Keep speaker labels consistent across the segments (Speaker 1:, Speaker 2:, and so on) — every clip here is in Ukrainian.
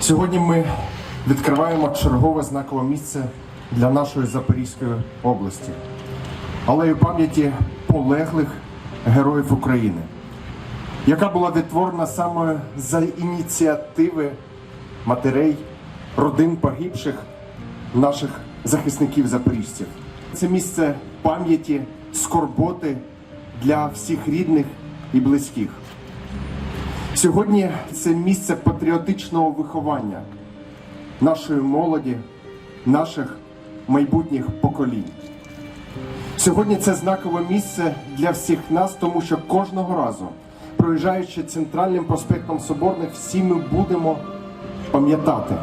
Speaker 1: Сьогодні ми відкриваємо чергове знакове місце для нашої Запорізької області, алею пам'яті полеглих героїв України, яка була відтворена саме за ініціативи матерей, родин погибших наших захисників запоріжців. Це місце пам'яті, скорботи для всіх рідних і близьких. Сьогодні це місце патріотичного виховання нашої молоді, наших майбутніх поколінь. Сьогодні це знакове місце для всіх нас, тому що кожного разу, проїжджаючи центральним проспектом Соборних, всі ми будемо пам'ятати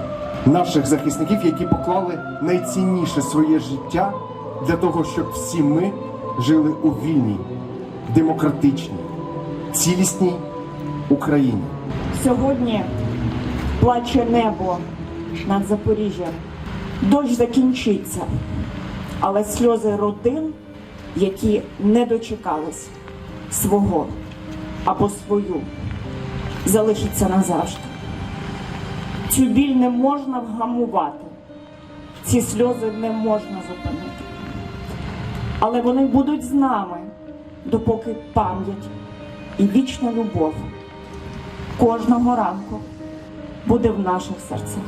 Speaker 1: наших захисників, які поклали найцінніше своє життя для того, щоб всі ми жили у вільній, демократичній, цілісній Україні.
Speaker 2: Сьогодні плаче небо над Запоріжжям. Дощ закінчиться, але сльози родин, які не дочекались свого або свою, залишаться назавжди. Цю біль не можна вгамувати, ці сльози не можна зупинити. Але вони будуть з нами, допоки пам'ять і вічна любов кожного ранку буде в наших серцях.